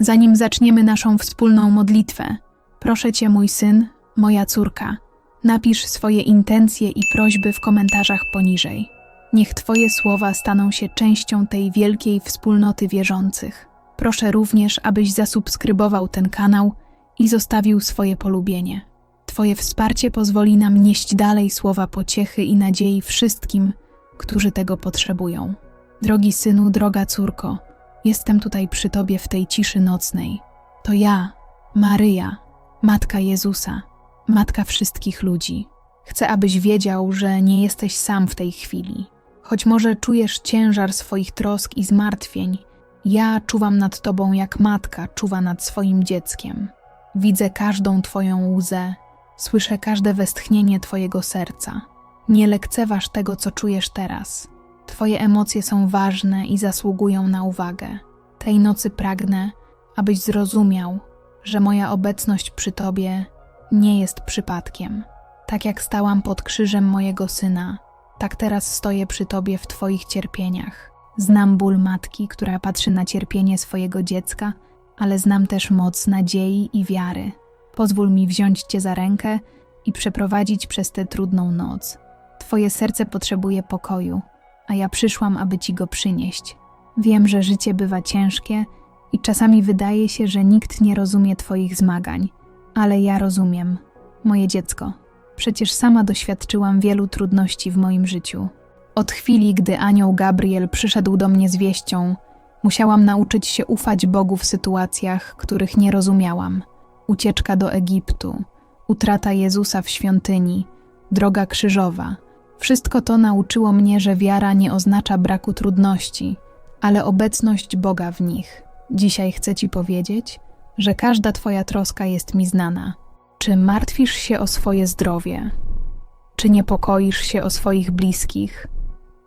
Zanim zaczniemy naszą wspólną modlitwę, proszę Cię, mój syn, moja córka, napisz swoje intencje i prośby w komentarzach poniżej. Niech Twoje słowa staną się częścią tej wielkiej wspólnoty wierzących. Proszę również, abyś zasubskrybował ten kanał i zostawił swoje polubienie. Twoje wsparcie pozwoli nam nieść dalej słowa pociechy i nadziei wszystkim, którzy tego potrzebują. Drogi synu, droga córko, jestem tutaj przy Tobie w tej ciszy nocnej. To ja, Maryja, Matka Jezusa, Matka wszystkich ludzi. Chcę, abyś wiedział, że nie jesteś sam w tej chwili. Choć może czujesz ciężar swoich trosk i zmartwień, ja czuwam nad Tobą jak matka czuwa nad swoim dzieckiem. Widzę każdą Twoją łzę, słyszę każde westchnienie Twojego serca. Nie lekceważ tego, co czujesz teraz. Twoje emocje są ważne i zasługują na uwagę. Tej nocy pragnę, abyś zrozumiał, że moja obecność przy Tobie nie jest przypadkiem. Tak jak stałam pod krzyżem mojego syna, tak teraz stoję przy Tobie w Twoich cierpieniach. Znam ból matki, która patrzy na cierpienie swojego dziecka, ale znam też moc nadziei i wiary. Pozwól mi wziąć Cię za rękę i przeprowadzić przez tę trudną noc. Twoje serce potrzebuje pokoju, a ja przyszłam, aby Ci go przynieść. Wiem, że życie bywa ciężkie i czasami wydaje się, że nikt nie rozumie Twoich zmagań, ale ja rozumiem. Moje dziecko, przecież sama doświadczyłam wielu trudności w moim życiu. Od chwili, gdy anioł Gabriel przyszedł do mnie z wieścią, musiałam nauczyć się ufać Bogu w sytuacjach, których nie rozumiałam. Ucieczka do Egiptu, utrata Jezusa w świątyni, droga krzyżowa. Wszystko to nauczyło mnie, że wiara nie oznacza braku trudności, ale obecność Boga w nich. Dzisiaj chcę Ci powiedzieć, że każda Twoja troska jest mi znana. Czy martwisz się o swoje zdrowie? Czy niepokoisz się o swoich bliskich?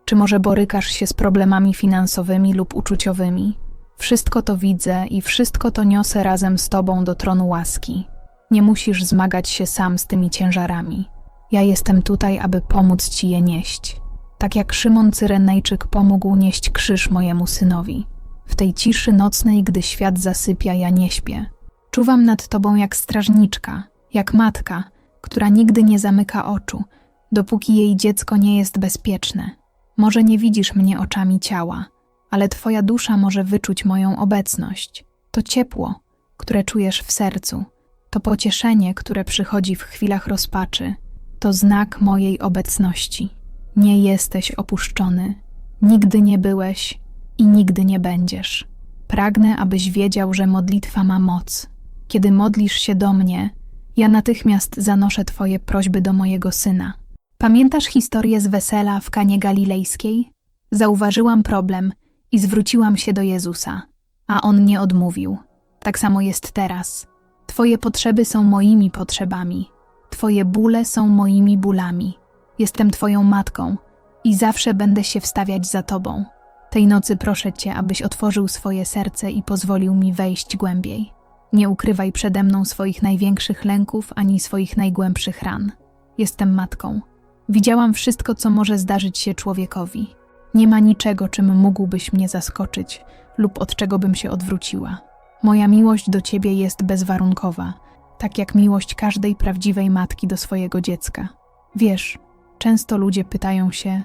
Czy może borykasz się z problemami finansowymi lub uczuciowymi? Wszystko to widzę i wszystko to niosę razem z Tobą do tronu łaski. Nie musisz zmagać się sam z tymi ciężarami. Ja jestem tutaj, aby pomóc Ci je nieść. Tak jak Szymon Cyrenejczyk pomógł nieść krzyż mojemu synowi. W tej ciszy nocnej, gdy świat zasypia, ja nie śpię. Czuwam nad Tobą jak strażniczka, jak matka, która nigdy nie zamyka oczu, dopóki jej dziecko nie jest bezpieczne. Może nie widzisz mnie oczami ciała, ale Twoja dusza może wyczuć moją obecność. To ciepło, które czujesz w sercu, to pocieszenie, które przychodzi w chwilach rozpaczy, to znak mojej obecności. Nie jesteś opuszczony, nigdy nie byłeś i nigdy nie będziesz. Pragnę, abyś wiedział, że modlitwa ma moc. Kiedy modlisz się do mnie, ja natychmiast zanoszę Twoje prośby do mojego syna. Pamiętasz historię z wesela w Kanie Galilejskiej? Zauważyłam problem i zwróciłam się do Jezusa, a on nie odmówił. Tak samo jest teraz. Twoje potrzeby są moimi potrzebami, Twoje bóle są moimi bólami. Jestem Twoją matką i zawsze będę się wstawiać za Tobą. Tej nocy proszę Cię, abyś otworzył swoje serce i pozwolił mi wejść głębiej. Nie ukrywaj przede mną swoich największych lęków ani swoich najgłębszych ran. Jestem matką. Widziałam wszystko, co może zdarzyć się człowiekowi. Nie ma niczego, czym mógłbyś mnie zaskoczyć lub od czego bym się odwróciła. Moja miłość do Ciebie jest bezwarunkowa, tak jak miłość każdej prawdziwej matki do swojego dziecka. Wiesz, często ludzie pytają się,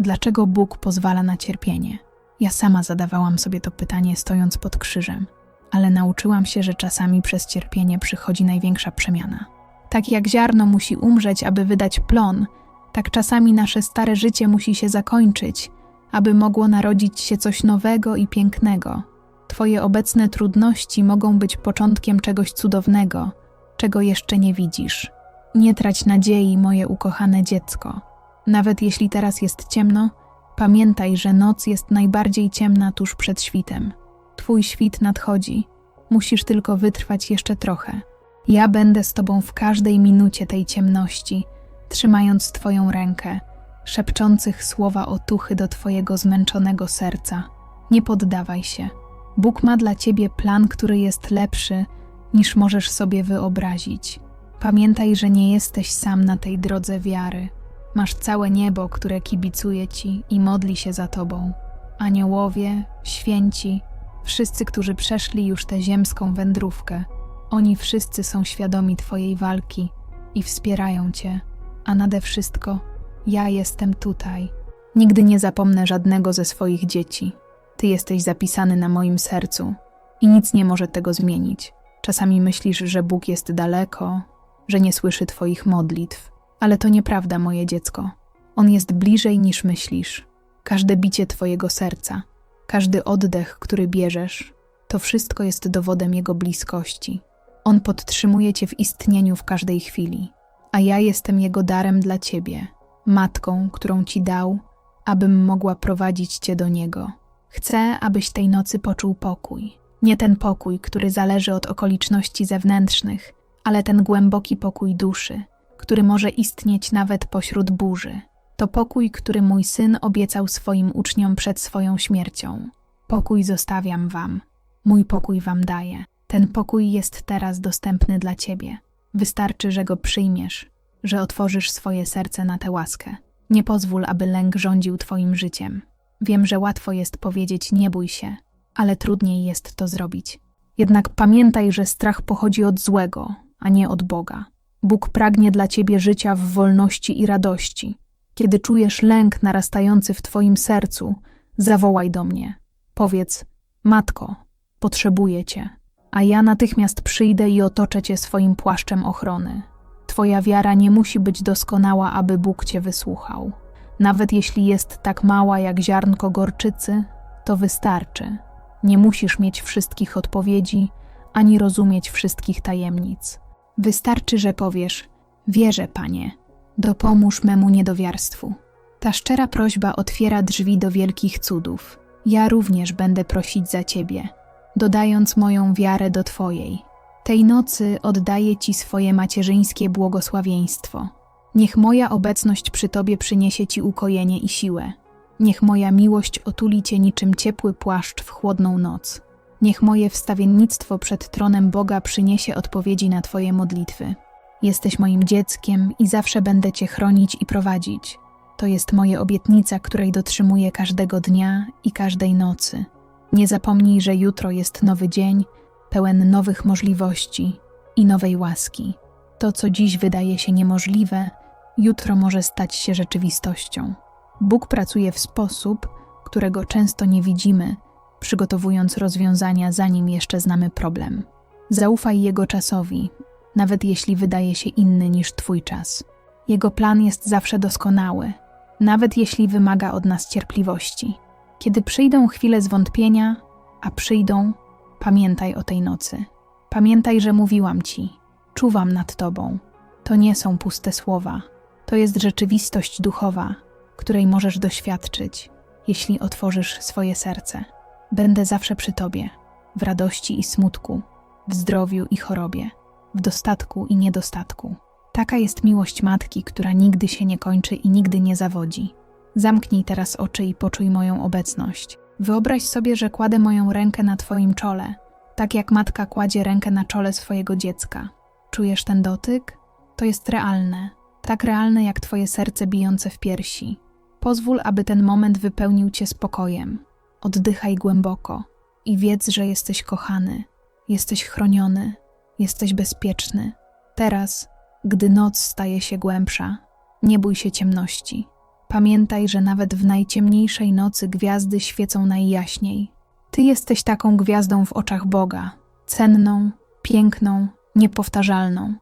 dlaczego Bóg pozwala na cierpienie. Ja sama zadawałam sobie to pytanie stojąc pod krzyżem, ale nauczyłam się, że czasami przez cierpienie przychodzi największa przemiana. Tak jak ziarno musi umrzeć, aby wydać plon, tak czasami nasze stare życie musi się zakończyć, aby mogło narodzić się coś nowego i pięknego. Twoje obecne trudności mogą być początkiem czegoś cudownego, czego jeszcze nie widzisz. Nie trać nadziei, moje ukochane dziecko. Nawet jeśli teraz jest ciemno, pamiętaj, że noc jest najbardziej ciemna tuż przed świtem. Twój świt nadchodzi. Musisz tylko wytrwać jeszcze trochę. Ja będę z tobą w każdej minucie tej ciemności, trzymając Twoją rękę, szepczących słowa otuchy do Twojego zmęczonego serca. Nie poddawaj się. Bóg ma dla Ciebie plan, który jest lepszy niż możesz sobie wyobrazić. Pamiętaj, że nie jesteś sam na tej drodze wiary. Masz całe niebo, które kibicuje Ci i modli się za Tobą. Aniołowie, święci, Wszyscy, którzy przeszli już tę ziemską wędrówkę, oni wszyscy są świadomi Twojej walki i wspierają Cię, a nade wszystko ja jestem tutaj. Nigdy nie zapomnę żadnego ze swoich dzieci. Ty jesteś zapisany na moim sercu i nic nie może tego zmienić. Czasami myślisz, że Bóg jest daleko, że nie słyszy Twoich modlitw, ale to nieprawda, moje dziecko. On jest bliżej niż myślisz. Każde bicie Twojego serca, każdy oddech, który bierzesz, to wszystko jest dowodem Jego bliskości. On podtrzymuje Cię w istnieniu w każdej chwili, a ja jestem Jego darem dla Ciebie, matką, którą Ci dał, abym mogła prowadzić Cię do Niego. Chcę, abyś tej nocy poczuł pokój. Nie ten pokój, który zależy od okoliczności zewnętrznych, ale ten głęboki pokój duszy, który może istnieć nawet pośród burzy. To pokój, który mój syn obiecał swoim uczniom przed swoją śmiercią. Pokój zostawiam wam, mój pokój wam daję. Ten pokój jest teraz dostępny dla ciebie. Wystarczy, że go przyjmiesz, że otworzysz swoje serce na tę łaskę. Nie pozwól, aby lęk rządził twoim życiem. Wiem, że łatwo jest powiedzieć nie bój się, ale trudniej jest to zrobić. Jednak pamiętaj, że strach pochodzi od złego, a nie od Boga. Bóg pragnie dla ciebie życia w wolności i radości. Kiedy czujesz lęk narastający w twoim sercu, zawołaj do mnie. Powiedz: Matko, potrzebuję cię, a ja natychmiast przyjdę i otoczę cię swoim płaszczem ochrony. Twoja wiara nie musi być doskonała, aby Bóg cię wysłuchał. Nawet jeśli jest tak mała jak ziarnko gorczycy, to wystarczy. Nie musisz mieć wszystkich odpowiedzi, ani rozumieć wszystkich tajemnic. Wystarczy, że powiesz: Wierzę, panie, dopomóż memu niedowiarstwu. Ta szczera prośba otwiera drzwi do wielkich cudów. Ja również będę prosić za ciebie, dodając moją wiarę do twojej. Tej nocy oddaję ci swoje macierzyńskie błogosławieństwo. Niech moja obecność przy tobie przyniesie ci ukojenie i siłę. Niech moja miłość otuli cię niczym ciepły płaszcz w chłodną noc. Niech moje wstawiennictwo przed tronem Boga przyniesie odpowiedzi na Twoje modlitwy. Jesteś moim dzieckiem i zawsze będę Cię chronić i prowadzić. To jest moja obietnica, której dotrzymuję każdego dnia i każdej nocy. Nie zapomnij, że jutro jest nowy dzień, pełen nowych możliwości i nowej łaski. To, co dziś wydaje się niemożliwe, jutro może stać się rzeczywistością. Bóg pracuje w sposób, którego często nie widzimy przygotowując rozwiązania, zanim jeszcze znamy problem. Zaufaj Jego czasowi, nawet jeśli wydaje się inny niż Twój czas. Jego plan jest zawsze doskonały, nawet jeśli wymaga od nas cierpliwości. Kiedy przyjdą chwile zwątpienia, a przyjdą, pamiętaj o tej nocy. Pamiętaj, że mówiłam Ci, czuwam nad Tobą. To nie są puste słowa, to jest rzeczywistość duchowa, której możesz doświadczyć, jeśli otworzysz swoje serce. Będę zawsze przy Tobie, w radości i smutku, w zdrowiu i chorobie, w dostatku i niedostatku. Taka jest miłość matki, która nigdy się nie kończy i nigdy nie zawodzi. Zamknij teraz oczy i poczuj moją obecność. Wyobraź sobie, że kładę moją rękę na Twoim czole, tak jak matka kładzie rękę na czole swojego dziecka. Czujesz ten dotyk? To jest realne, tak realne jak Twoje serce bijące w piersi. Pozwól, aby ten moment wypełnił Cię spokojem, Oddychaj głęboko i wiedz, że jesteś kochany, jesteś chroniony, jesteś bezpieczny. Teraz, gdy noc staje się głębsza, nie bój się ciemności. Pamiętaj, że nawet w najciemniejszej nocy gwiazdy świecą najjaśniej. Ty jesteś taką gwiazdą w oczach Boga, cenną, piękną, niepowtarzalną.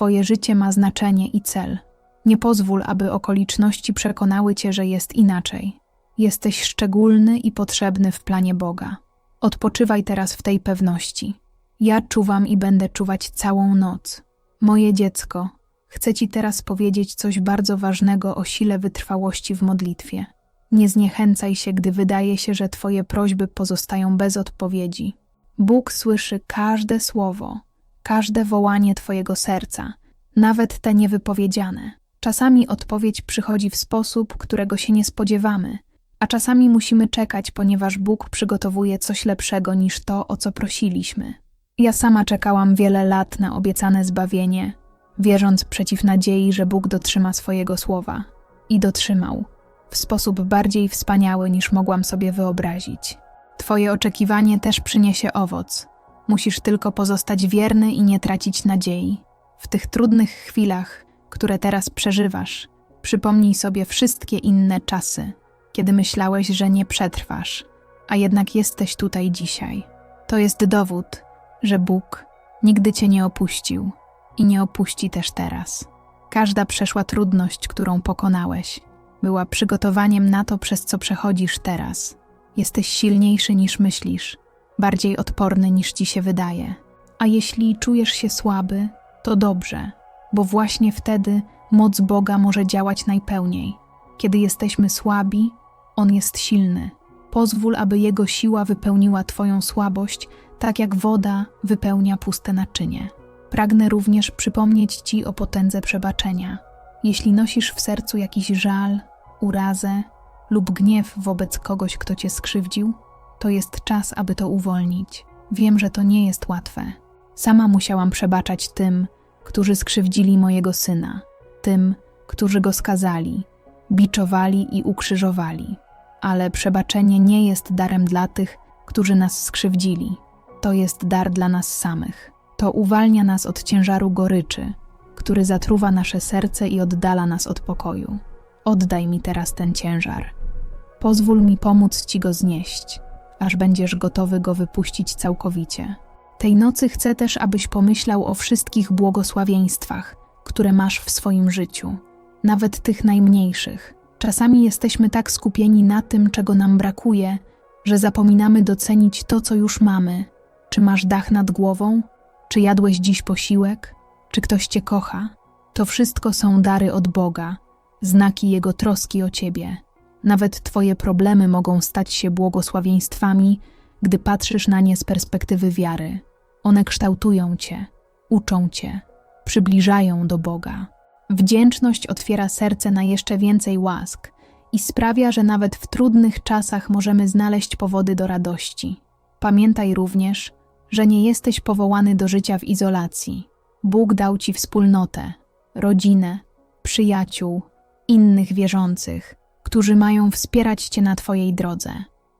Twoje życie ma znaczenie i cel. Nie pozwól, aby okoliczności przekonały cię, że jest inaczej. Jesteś szczególny i potrzebny w planie Boga. Odpoczywaj teraz w tej pewności. Ja czuwam i będę czuwać całą noc. Moje dziecko, chcę Ci teraz powiedzieć coś bardzo ważnego o sile wytrwałości w modlitwie. Nie zniechęcaj się, gdy wydaje się, że Twoje prośby pozostają bez odpowiedzi. Bóg słyszy każde słowo, każde wołanie Twojego serca, nawet te niewypowiedziane. Czasami odpowiedź przychodzi w sposób, którego się nie spodziewamy – a czasami musimy czekać, ponieważ Bóg przygotowuje coś lepszego niż to, o co prosiliśmy. Ja sama czekałam wiele lat na obiecane zbawienie, wierząc przeciw nadziei, że Bóg dotrzyma swojego słowa. I dotrzymał, w sposób bardziej wspaniały niż mogłam sobie wyobrazić. Twoje oczekiwanie też przyniesie owoc. Musisz tylko pozostać wierny i nie tracić nadziei. W tych trudnych chwilach, które teraz przeżywasz, przypomnij sobie wszystkie inne czasy, kiedy myślałeś, że nie przetrwasz, a jednak jesteś tutaj dzisiaj. To jest dowód, że Bóg nigdy cię nie opuścił i nie opuści też teraz. Każda przeszła trudność, którą pokonałeś, była przygotowaniem na to, przez co przechodzisz teraz. Jesteś silniejszy niż myślisz, bardziej odporny niż ci się wydaje. A jeśli czujesz się słaby, to dobrze, bo właśnie wtedy moc Boga może działać najpełniej. Kiedy jesteśmy słabi, On jest silny. Pozwól, aby Jego siła wypełniła Twoją słabość, tak jak woda wypełnia puste naczynie. Pragnę również przypomnieć Ci o potędze przebaczenia. Jeśli nosisz w sercu jakiś żal, urazę lub gniew wobec kogoś, kto Cię skrzywdził, to jest czas, aby to uwolnić. Wiem, że to nie jest łatwe. Sama musiałam przebaczać tym, którzy skrzywdzili mojego syna, tym, którzy go skazali, biczowali i ukrzyżowali. Ale przebaczenie nie jest darem dla tych, którzy nas skrzywdzili. To jest dar dla nas samych. To uwalnia nas od ciężaru goryczy, który zatruwa nasze serce i oddala nas od pokoju. Oddaj mi teraz ten ciężar. Pozwól mi pomóc ci go znieść, aż będziesz gotowy go wypuścić całkowicie. Tej nocy chcę też, abyś pomyślał o wszystkich błogosławieństwach, które masz w swoim życiu, nawet tych najmniejszych. Czasami jesteśmy tak skupieni na tym, czego nam brakuje, że zapominamy docenić to, co już mamy. Czy masz dach nad głową? Czy jadłeś dziś posiłek? Czy ktoś cię kocha? To wszystko są dary od Boga, znaki Jego troski o ciebie. Nawet Twoje problemy mogą stać się błogosławieństwami, gdy patrzysz na nie z perspektywy wiary. One kształtują Cię, uczą Cię, przybliżają do Boga. Wdzięczność otwiera serce na jeszcze więcej łask i sprawia, że nawet w trudnych czasach możemy znaleźć powody do radości. Pamiętaj również, że nie jesteś powołany do życia w izolacji. Bóg dał Ci wspólnotę, rodzinę, przyjaciół, innych wierzących, którzy mają wspierać Cię na Twojej drodze.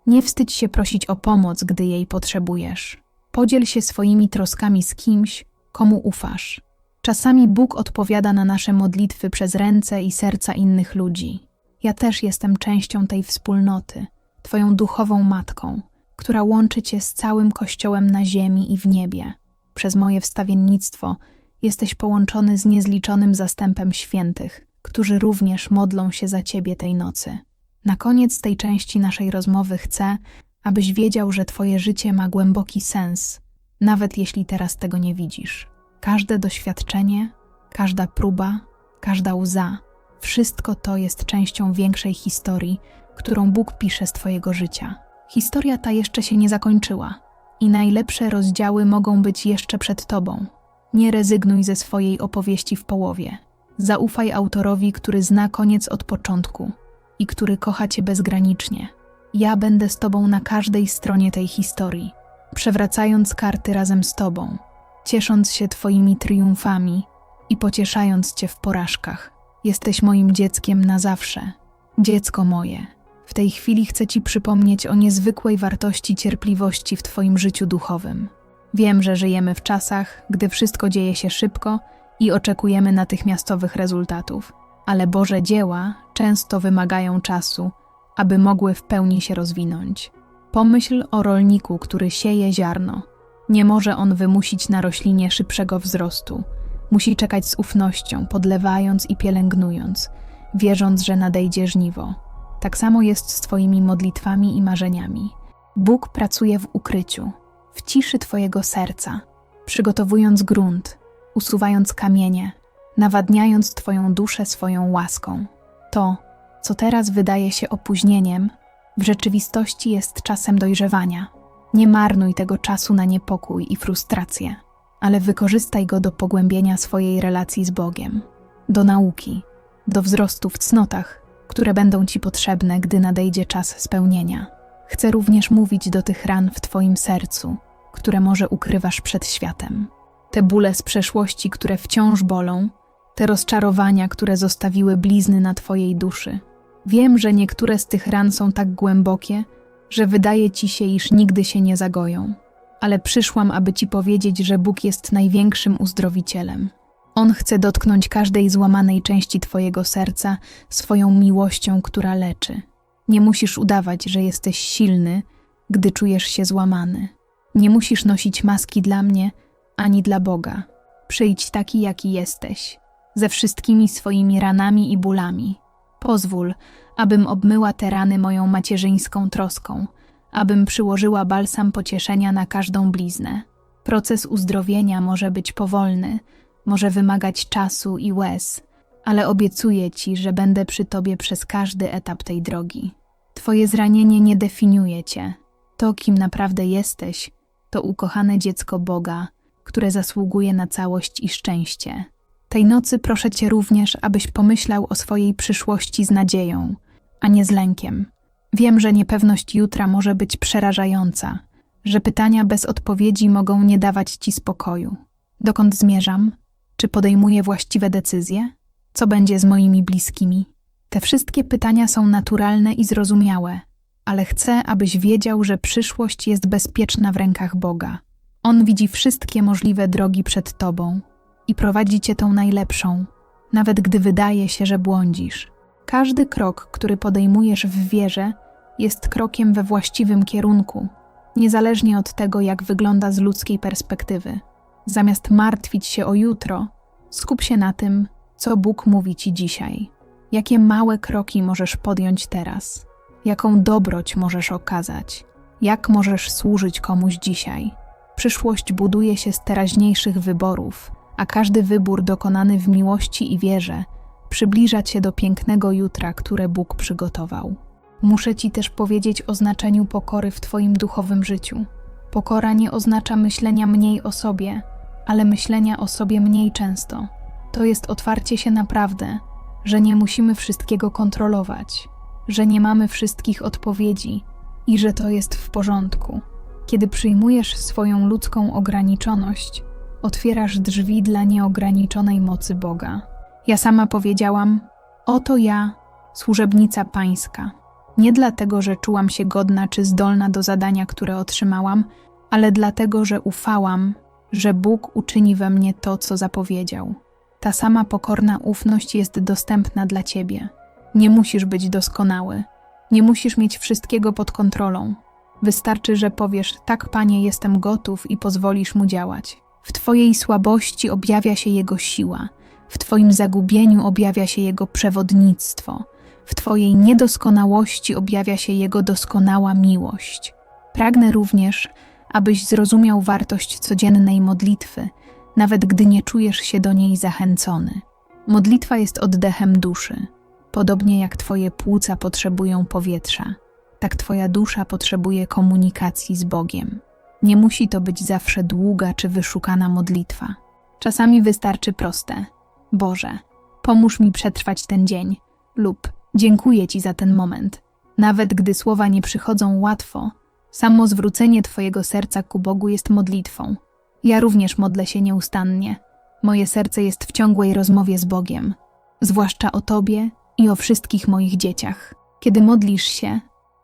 Nie wstydź się prosić o pomoc, gdy jej potrzebujesz. Podziel się swoimi troskami z kimś, komu ufasz. Czasami Bóg odpowiada na nasze modlitwy przez ręce i serca innych ludzi. Ja też jestem częścią tej wspólnoty, Twoją duchową matką, która łączy Cię z całym Kościołem na ziemi i w niebie. Przez moje wstawiennictwo jesteś połączony z niezliczonym zastępem świętych, którzy również modlą się za Ciebie tej nocy. Na koniec tej części naszej rozmowy chcę, abyś wiedział, że Twoje życie ma głęboki sens, nawet jeśli teraz tego nie widzisz. Każde doświadczenie, każda próba, każda łza, wszystko to jest częścią większej historii, którą Bóg pisze z Twojego życia. Historia ta jeszcze się nie zakończyła i najlepsze rozdziały mogą być jeszcze przed Tobą. Nie rezygnuj ze swojej opowieści w połowie. Zaufaj autorowi, który zna koniec od początku i który kocha Cię bezgranicznie. Ja będę z Tobą na każdej stronie tej historii, przewracając karty razem z Tobą, ciesząc się Twoimi triumfami i pocieszając Cię w porażkach. Jesteś moim dzieckiem na zawsze. Dziecko moje. W tej chwili chcę Ci przypomnieć o niezwykłej wartości cierpliwości w Twoim życiu duchowym. Wiem, że żyjemy w czasach, gdy wszystko dzieje się szybko i oczekujemy natychmiastowych rezultatów, ale Boże dzieła często wymagają czasu, aby mogły w pełni się rozwinąć. Pomyśl o rolniku, który sieje ziarno. Nie może on wymusić na roślinie szybszego wzrostu. Musi czekać z ufnością, podlewając i pielęgnując, wierząc, że nadejdzie żniwo. Tak samo jest z Twoimi modlitwami i marzeniami. Bóg pracuje w ukryciu, w ciszy Twojego serca, przygotowując grunt, usuwając kamienie, nawadniając Twoją duszę swoją łaską. To, co teraz wydaje się opóźnieniem, w rzeczywistości jest czasem dojrzewania. Nie marnuj tego czasu na niepokój i frustrację, ale wykorzystaj go do pogłębienia swojej relacji z Bogiem, do nauki, do wzrostu w cnotach, które będą Ci potrzebne, gdy nadejdzie czas spełnienia. Chcę również mówić do tych ran w Twoim sercu, które może ukrywasz przed światem. Te bóle z przeszłości, które wciąż bolą, te rozczarowania, które zostawiły blizny na Twojej duszy. Wiem, że niektóre z tych ran są tak głębokie, że wydaje ci się, iż nigdy się nie zagoją. Ale przyszłam, aby ci powiedzieć, że Bóg jest największym uzdrowicielem. On chce dotknąć każdej złamanej części twojego serca swoją miłością, która leczy. Nie musisz udawać, że jesteś silny, gdy czujesz się złamany. Nie musisz nosić maski dla mnie ani dla Boga. Przyjdź taki, jaki jesteś, ze wszystkimi swoimi ranami i bólami. Pozwól, abym obmyła te rany moją macierzyńską troską, abym przyłożyła balsam pocieszenia na każdą bliznę. Proces uzdrowienia może być powolny, może wymagać czasu i łez, ale obiecuję ci, że będę przy tobie przez każdy etap tej drogi. Twoje zranienie nie definiuje cię. To, kim naprawdę jesteś, to ukochane dziecko Boga, które zasługuje na całość i szczęście. Tej nocy proszę cię również, abyś pomyślał o swojej przyszłości z nadzieją, a nie z lękiem. Wiem, że niepewność jutra może być przerażająca, że pytania bez odpowiedzi mogą nie dawać ci spokoju. Dokąd zmierzam? Czy podejmuję właściwe decyzje? Co będzie z moimi bliskimi? Te wszystkie pytania są naturalne i zrozumiałe, ale chcę, abyś wiedział, że przyszłość jest bezpieczna w rękach Boga. On widzi wszystkie możliwe drogi przed tobą i prowadzi cię tą najlepszą, nawet gdy wydaje się, że błądzisz. Każdy krok, który podejmujesz w wierze, jest krokiem we właściwym kierunku, niezależnie od tego, jak wygląda z ludzkiej perspektywy. Zamiast martwić się o jutro, skup się na tym, co Bóg mówi ci dzisiaj. Jakie małe kroki możesz podjąć teraz? Jaką dobroć możesz okazać? Jak możesz służyć komuś dzisiaj? Przyszłość buduje się z teraźniejszych wyborów, a każdy wybór dokonany w miłości i wierze przybliża cię do pięknego jutra, które Bóg przygotował. Muszę ci też powiedzieć o znaczeniu pokory w Twoim duchowym życiu. Pokora nie oznacza myślenia mniej o sobie, ale myślenia o sobie mniej często. To jest otwarcie się naprawdę, że nie musimy wszystkiego kontrolować, że nie mamy wszystkich odpowiedzi i że to jest w porządku. Kiedy przyjmujesz swoją ludzką ograniczoność, otwierasz drzwi dla nieograniczonej mocy Boga. Ja sama powiedziałam: Oto ja, służebnica Pańska. Nie dlatego, że czułam się godna czy zdolna do zadania, które otrzymałam, ale dlatego, że ufałam, że Bóg uczyni we mnie to, co zapowiedział. Ta sama pokorna ufność jest dostępna dla ciebie. Nie musisz być doskonały, nie musisz mieć wszystkiego pod kontrolą. Wystarczy, że powiesz: Tak, panie, jestem gotów i pozwolisz mu działać. W twojej słabości objawia się jego siła, w twoim zagubieniu objawia się jego przewodnictwo, w twojej niedoskonałości objawia się jego doskonała miłość. Pragnę również, abyś zrozumiał wartość codziennej modlitwy, nawet gdy nie czujesz się do niej zachęcony. Modlitwa jest oddechem duszy. Podobnie jak Twoje płuca potrzebują powietrza, tak Twoja dusza potrzebuje komunikacji z Bogiem. Nie musi to być zawsze długa czy wyszukana modlitwa. Czasami wystarczy proste: Boże, pomóż mi przetrwać ten dzień, lub dziękuję Ci za ten moment. Nawet gdy słowa nie przychodzą łatwo, samo zwrócenie Twojego serca ku Bogu jest modlitwą. Ja również modlę się nieustannie. Moje serce jest w ciągłej rozmowie z Bogiem, zwłaszcza o Tobie i o wszystkich moich dzieciach. Kiedy modlisz się,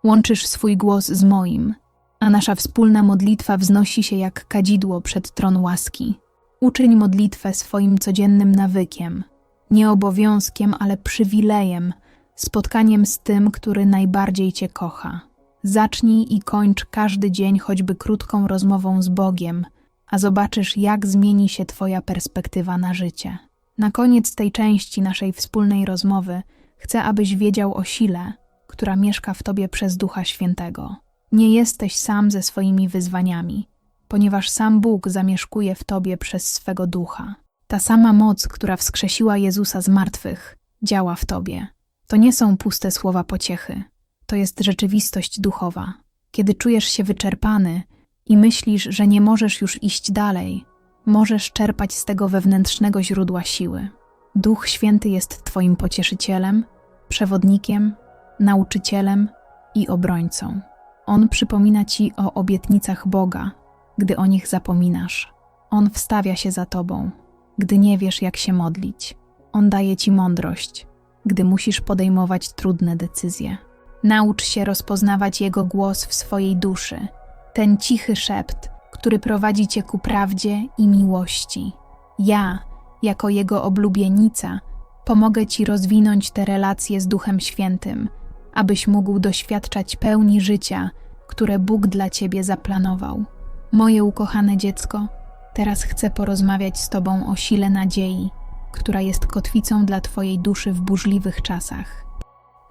łączysz swój głos z moim, a nasza wspólna modlitwa wznosi się jak kadzidło przed tron łaski. Uczyń modlitwę swoim codziennym nawykiem, nie obowiązkiem, ale przywilejem, spotkaniem z tym, który najbardziej Cię kocha. Zacznij i kończ każdy dzień choćby krótką rozmową z Bogiem, a zobaczysz, jak zmieni się Twoja perspektywa na życie. Na koniec tej części naszej wspólnej rozmowy chcę, abyś wiedział o sile, która mieszka w Tobie przez Ducha Świętego. Nie jesteś sam ze swoimi wyzwaniami, ponieważ sam Bóg zamieszkuje w Tobie przez swego Ducha. Ta sama moc, która wskrzesiła Jezusa z martwych, działa w Tobie. To nie są puste słowa pociechy, to jest rzeczywistość duchowa. Kiedy czujesz się wyczerpany i myślisz, że nie możesz już iść dalej, możesz czerpać z tego wewnętrznego źródła siły. Duch Święty jest Twoim pocieszycielem, przewodnikiem, nauczycielem i obrońcą. On przypomina Ci o obietnicach Boga, gdy o nich zapominasz. On wstawia się za Tobą, gdy nie wiesz, jak się modlić. On daje Ci mądrość, gdy musisz podejmować trudne decyzje. Naucz się rozpoznawać Jego głos w swojej duszy, ten cichy szept, który prowadzi Cię ku prawdzie i miłości. Ja, jako Jego oblubienica, pomogę Ci rozwinąć te relacje z Duchem Świętym, abyś mógł doświadczać pełni życia, które Bóg dla Ciebie zaplanował. Moje ukochane dziecko, teraz chcę porozmawiać z Tobą o sile nadziei, która jest kotwicą dla Twojej duszy w burzliwych czasach.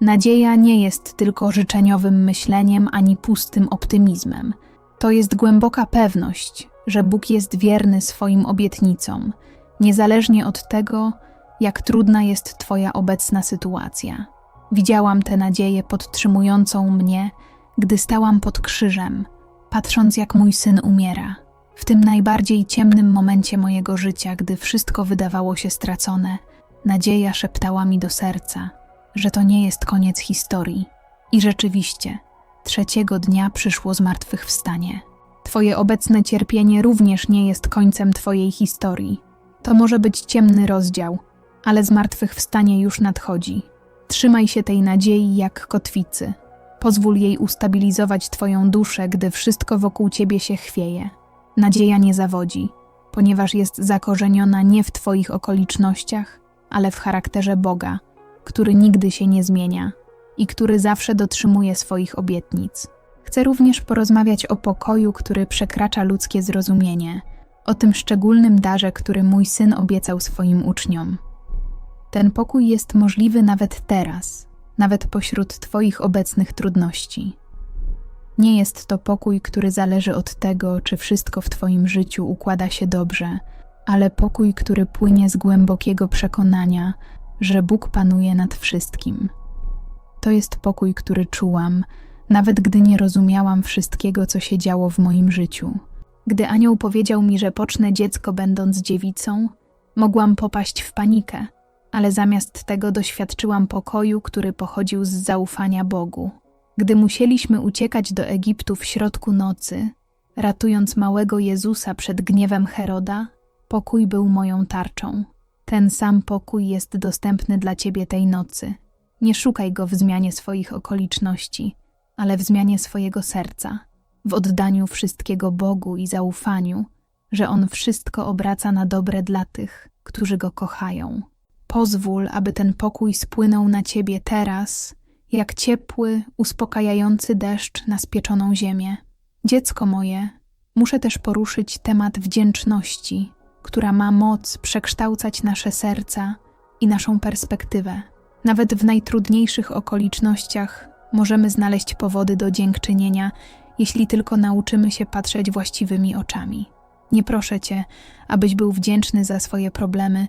Nadzieja nie jest tylko życzeniowym myśleniem ani pustym optymizmem. To jest głęboka pewność, że Bóg jest wierny swoim obietnicom, niezależnie od tego, jak trudna jest Twoja obecna sytuacja. Widziałam tę nadzieję podtrzymującą mnie, gdy stałam pod krzyżem, patrząc jak mój syn umiera. W tym najbardziej ciemnym momencie mojego życia, gdy wszystko wydawało się stracone, nadzieja szeptała mi do serca, że to nie jest koniec historii. I rzeczywiście, trzeciego dnia przyszło zmartwychwstanie. Twoje obecne cierpienie również nie jest końcem Twojej historii. To może być ciemny rozdział, ale zmartwychwstanie już nadchodzi. Trzymaj się tej nadziei jak kotwicy. Pozwól jej ustabilizować Twoją duszę, gdy wszystko wokół Ciebie się chwieje. Nadzieja nie zawodzi, ponieważ jest zakorzeniona nie w Twoich okolicznościach, ale w charakterze Boga, który nigdy się nie zmienia i który zawsze dotrzymuje swoich obietnic. Chcę również porozmawiać o pokoju, który przekracza ludzkie zrozumienie, o tym szczególnym darze, który mój syn obiecał swoim uczniom. Ten pokój jest możliwy nawet teraz, nawet pośród Twoich obecnych trudności. Nie jest to pokój, który zależy od tego, czy wszystko w Twoim życiu układa się dobrze, ale pokój, który płynie z głębokiego przekonania, że Bóg panuje nad wszystkim. To jest pokój, który czułam, nawet gdy nie rozumiałam wszystkiego, co się działo w moim życiu. Gdy anioł powiedział mi, że pocznę dziecko będąc dziewicą, mogłam popaść w panikę, ale zamiast tego doświadczyłam pokoju, który pochodził z zaufania Bogu. Gdy musieliśmy uciekać do Egiptu w środku nocy, ratując małego Jezusa przed gniewem Heroda, pokój był moją tarczą. Ten sam pokój jest dostępny dla ciebie tej nocy. Nie szukaj go w zmianie swoich okoliczności, ale w zmianie swojego serca, w oddaniu wszystkiego Bogu i zaufaniu, że On wszystko obraca na dobre dla tych, którzy Go kochają. Pozwól, aby ten pokój spłynął na ciebie teraz, jak ciepły, uspokajający deszcz na spieczoną ziemię. Dziecko moje, muszę też poruszyć temat wdzięczności, która ma moc przekształcać nasze serca i naszą perspektywę. Nawet w najtrudniejszych okolicznościach możemy znaleźć powody do dziękczynienia, jeśli tylko nauczymy się patrzeć właściwymi oczami. Nie proszę Cię, abyś był wdzięczny za swoje problemy,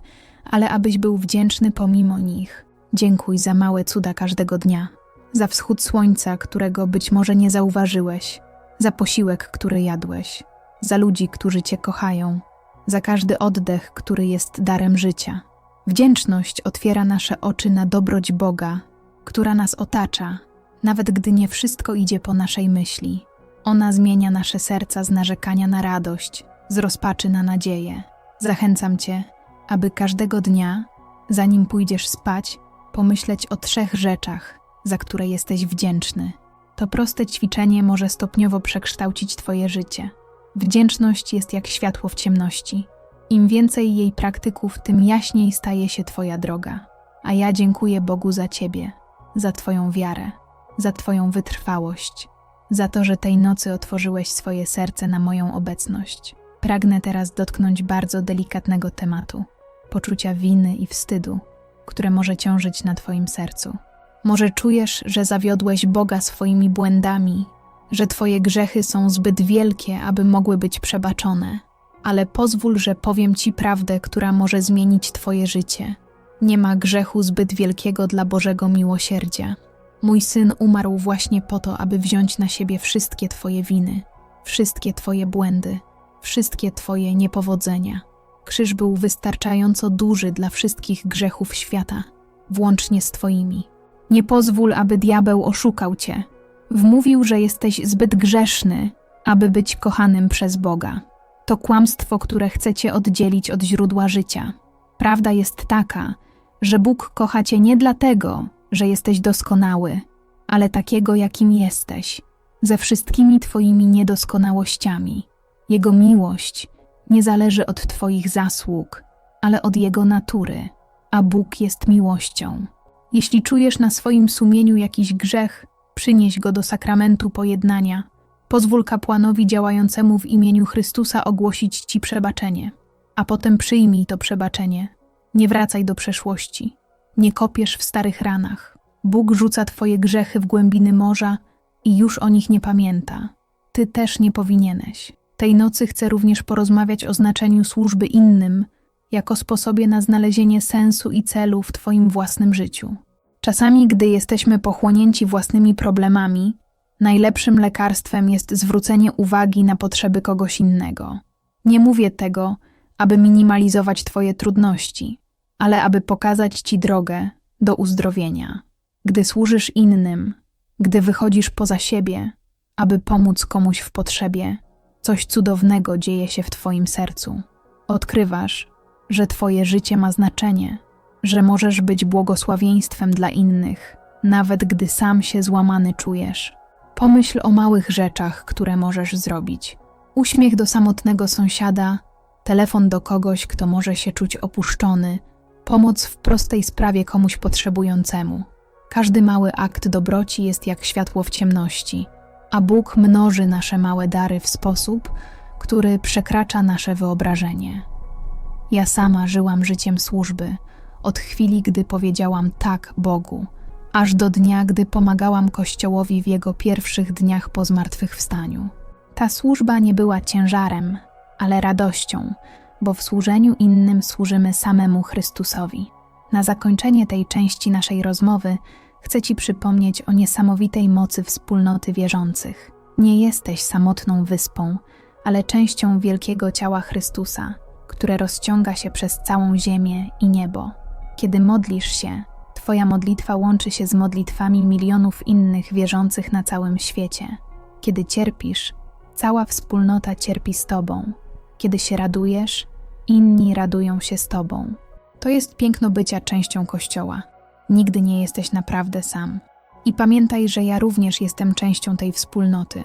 ale abyś był wdzięczny pomimo nich. Dziękuj za małe cuda każdego dnia, za wschód słońca, którego być może nie zauważyłeś, za posiłek, który jadłeś, za ludzi, którzy Cię kochają, za każdy oddech, który jest darem życia. Wdzięczność otwiera nasze oczy na dobroć Boga, która nas otacza, nawet gdy nie wszystko idzie po naszej myśli. Ona zmienia nasze serca z narzekania na radość, z rozpaczy na nadzieję. Zachęcam Cię, aby każdego dnia, zanim pójdziesz spać, pomyśleć o trzech rzeczach, za które jesteś wdzięczny. To proste ćwiczenie może stopniowo przekształcić Twoje życie. Wdzięczność jest jak światło w ciemności. Im więcej jej praktyków, tym jaśniej staje się Twoja droga. A ja dziękuję Bogu za Ciebie, za Twoją wiarę, za Twoją wytrwałość, za to, że tej nocy otworzyłeś swoje serce na moją obecność. Pragnę teraz dotknąć bardzo delikatnego tematu poczucia winy i wstydu, które może ciążyć na Twoim sercu. Może czujesz, że zawiodłeś Boga swoimi błędami, że Twoje grzechy są zbyt wielkie, aby mogły być przebaczone, ale pozwól, że powiem Ci prawdę, która może zmienić Twoje życie. Nie ma grzechu zbyt wielkiego dla Bożego miłosierdzia. Mój syn umarł właśnie po to, aby wziąć na siebie wszystkie Twoje winy, wszystkie Twoje błędy, wszystkie Twoje niepowodzenia. Krzyż był wystarczająco duży dla wszystkich grzechów świata, włącznie z Twoimi. Nie pozwól, aby diabeł oszukał Cię. Wmówił, że jesteś zbyt grzeszny, aby być kochanym przez Boga. To kłamstwo, które chcecie oddzielić od źródła życia. Prawda jest taka, że Bóg kocha Cię nie dlatego, że jesteś doskonały, ale takiego, jakim jesteś, ze wszystkimi Twoimi niedoskonałościami. Jego miłość nie zależy od Twoich zasług, ale od Jego natury, a Bóg jest miłością. Jeśli czujesz na swoim sumieniu jakiś grzech, przynieś go do sakramentu pojednania. Pozwól kapłanowi działającemu w imieniu Chrystusa ogłosić Ci przebaczenie, a potem przyjmij to przebaczenie. Nie wracaj do przeszłości. Nie kopiesz w starych ranach. Bóg rzuca Twoje grzechy w głębiny morza i już o nich nie pamięta. Ty też nie powinieneś. Tej nocy chcę również porozmawiać o znaczeniu służby innym, jako sposobie na znalezienie sensu i celu w Twoim własnym życiu. Czasami, gdy jesteśmy pochłonięci własnymi problemami, najlepszym lekarstwem jest zwrócenie uwagi na potrzeby kogoś innego. Nie mówię tego, aby minimalizować Twoje trudności, ale aby pokazać Ci drogę do uzdrowienia. Gdy służysz innym, gdy wychodzisz poza siebie, aby pomóc komuś w potrzebie, coś cudownego dzieje się w Twoim sercu. Odkrywasz, że Twoje życie ma znaczenie, że możesz być błogosławieństwem dla innych, nawet gdy sam się złamany czujesz. Pomyśl o małych rzeczach, które możesz zrobić. Uśmiech do samotnego sąsiada, telefon do kogoś, kto może się czuć opuszczony, pomoc w prostej sprawie komuś potrzebującemu. Każdy mały akt dobroci jest jak światło w ciemności, a Bóg mnoży nasze małe dary w sposób, który przekracza nasze wyobrażenie. Ja sama żyłam życiem służby, od chwili, gdy powiedziałam tak Bogu, aż do dnia, gdy pomagałam Kościołowi w jego pierwszych dniach po zmartwychwstaniu. Ta służba nie była ciężarem, ale radością, bo w służeniu innym służymy samemu Chrystusowi. Na zakończenie tej części naszej rozmowy chcę Ci przypomnieć o niesamowitej mocy wspólnoty wierzących. Nie jesteś samotną wyspą, ale częścią wielkiego ciała Chrystusa, które rozciąga się przez całą ziemię i niebo. Kiedy modlisz się, Twoja modlitwa łączy się z modlitwami milionów innych wierzących na całym świecie. Kiedy cierpisz, cała wspólnota cierpi z Tobą. Kiedy się radujesz, inni radują się z Tobą. To jest piękno bycia częścią Kościoła. Nigdy nie jesteś naprawdę sam. I pamiętaj, że ja również jestem częścią tej wspólnoty,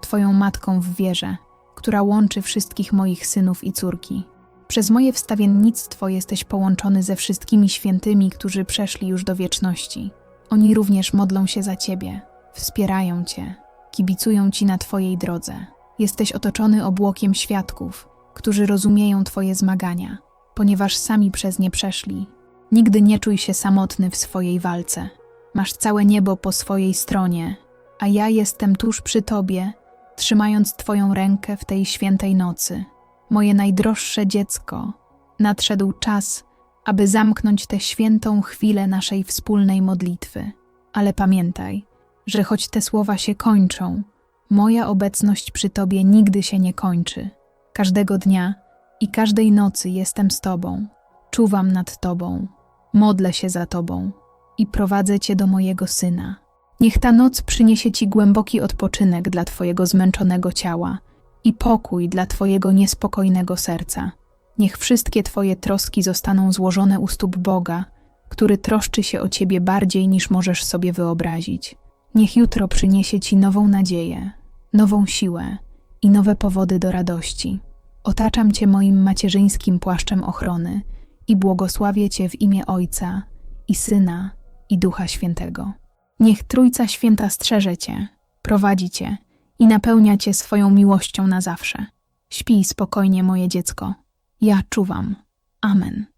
Twoją matką w wierze, która łączy wszystkich moich synów i córki. Przez moje wstawiennictwo jesteś połączony ze wszystkimi świętymi, którzy przeszli już do wieczności. Oni również modlą się za Ciebie, wspierają Cię, kibicują Ci na Twojej drodze. Jesteś otoczony obłokiem świadków, którzy rozumieją Twoje zmagania, ponieważ sami przez nie przeszli. Nigdy nie czuj się samotny w swojej walce. Masz całe niebo po swojej stronie, a ja jestem tuż przy Tobie, trzymając Twoją rękę w tej świętej nocy moje najdroższe dziecko, nadszedł czas, aby zamknąć tę świętą chwilę naszej wspólnej modlitwy. Ale pamiętaj, że choć te słowa się kończą, moja obecność przy Tobie nigdy się nie kończy. Każdego dnia i każdej nocy jestem z Tobą, czuwam nad Tobą, modlę się za Tobą i prowadzę Cię do mojego Syna. Niech ta noc przyniesie Ci głęboki odpoczynek dla Twojego zmęczonego ciała i pokój dla Twojego niespokojnego serca. Niech wszystkie Twoje troski zostaną złożone u stóp Boga, który troszczy się o Ciebie bardziej niż możesz sobie wyobrazić. Niech jutro przyniesie Ci nową nadzieję, nową siłę i nowe powody do radości. Otaczam Cię moim macierzyńskim płaszczem ochrony i błogosławię Cię w imię Ojca i Syna i Ducha Świętego. Niech Trójca Święta strzeże Cię, prowadzi Cię i napełnia cię swoją miłością na zawsze. Śpij spokojnie, moje dziecko. Ja czuwam. Amen.